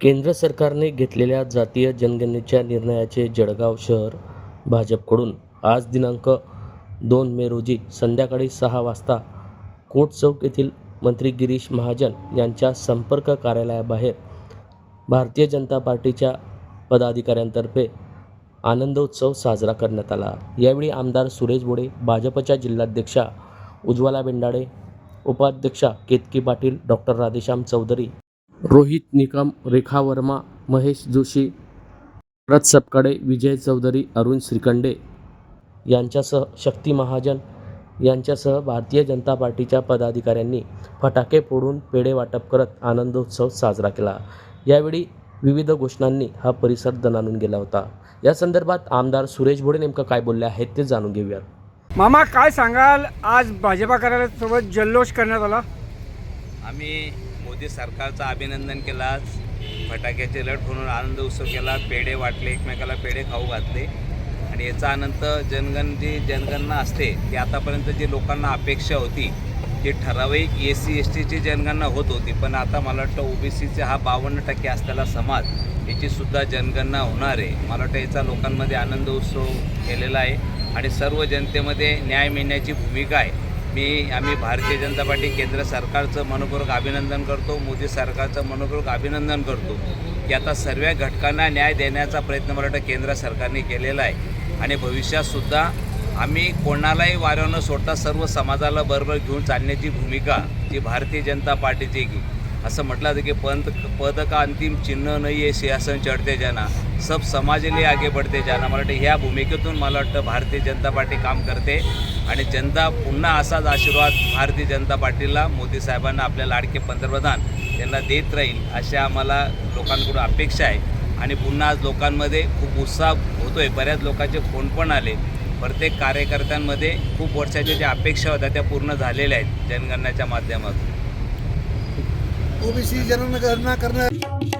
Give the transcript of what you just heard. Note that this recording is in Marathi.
केंद्र सरकारने घेतलेल्या जातीय जनगणनेच्या निर्णयाचे जळगाव शहर भाजपकडून आज दिनांक दोन मे रोजी संध्याकाळी सहा वाजता कोट चौक येथील मंत्री गिरीश महाजन यांच्या संपर्क कार्यालयाबाहेर भारतीय जनता पार्टीच्या पदाधिकाऱ्यांतर्फे आनंदोत्सव साजरा करण्यात आला. यावेळी आमदार सुरेश बोडे भाजपच्या जिल्हाध्यक्षा उज्ज्वला बेंडाळे उपाध्यक्षा केतकी पाटील डॉक्टर राधेश्याम चौधरी रोहित निकम रेखा वर्मा महेश जोशी रथ सपकाळे विजय चौधरी अरुण श्रीखंडे यांच्यासह शक्ती महाजन यांच्यासह भारतीय जनता पार्टीच्या पदाधिकाऱ्यांनी फटाके फोडून पेढे वाटप करत आनंदोत्सव साजरा केला. यावेळी विविध घोषणांनी हा परिसर दणानून गेला होता. या संदर्भात आमदार सुरेश भोडे नेमकं काय बोलले आहेत ते जाणून घेऊयात. मामा काय सांगाल? आज भाजपा कार्यालयासोबत जल्लोष करण्यात आला. आम्ही मोदी सरकारचं अभिनंदन केलं आज फटाक्याचे लट म्हणून आनंद उत्सव केला पेढे वाटले एकमेकाला पेढे खाऊ घातले. आणि याचा आनंद जनगण जी जनगणना असते ती आतापर्यंत जी लोकांना अपेक्षा होती ती ठराविक एस सी एस टीची जनगणना होत होती. पण आता मला वाटतं ओबीसीचे हा बावन्न टक्के असलेला समाज याचीसुद्धा जनगणना होणार आहे. मला वाटतं याचा लोकांमध्ये आनंद उत्सव केलेला आहे. आणि सर्व जनतेमध्ये न्याय मिळण्याची भूमिका आहे. मी आम्ही भारतीय जनता पार्टी केंद्र सरकारचं मनपूर्वक अभिनंदन करतो मोदी सरकारचं मनपूर्वक अभिनंदन करतो की आता सर्व घटकांना न्याय देण्याचा प्रयत्न मला वाटतं केंद्र सरकारने केलेला आहे. आणि भविष्यातसुद्धा आम्ही कोणालाही वाऱ्यावर न सोडता सर्व समाजाला बरोबर घेऊन चालण्याची भूमिका जी भारतीय जनता पार्टीची घेऊ असं म्हटलं जातं की पंत पद का अंतिम चिन्ह नाही आहे सिंहासन चढते ज्यांना. सब समाजले आगे बढ़ते ज्यांना. मला वाटतं ह्या भूमिकेतून मला वाटतं भारतीय जनता पार्टी काम करते. आणि जनता पुन्हा असाच आशीर्वाद भारतीय जनता पार्टीला मोदी साहेबांना आपल्या लाडके पंतप्रधान त्यांना देत राहील अशा आम्हाला लोकांकडून अपेक्षा आहे. आणि पुन्हा आज लोकांमध्ये खूप उत्साह होतो आहे बऱ्याच लोकांचे फोन पण आले. प्रत्येक कार्यकर्त्यांमध्ये खूप वर्षाच्या ज्या अपेक्षा होत्या त्या पूर्ण झालेल्या आहेत जनगणनाच्या माध्यमातून. ओबीसी जनगणना करणार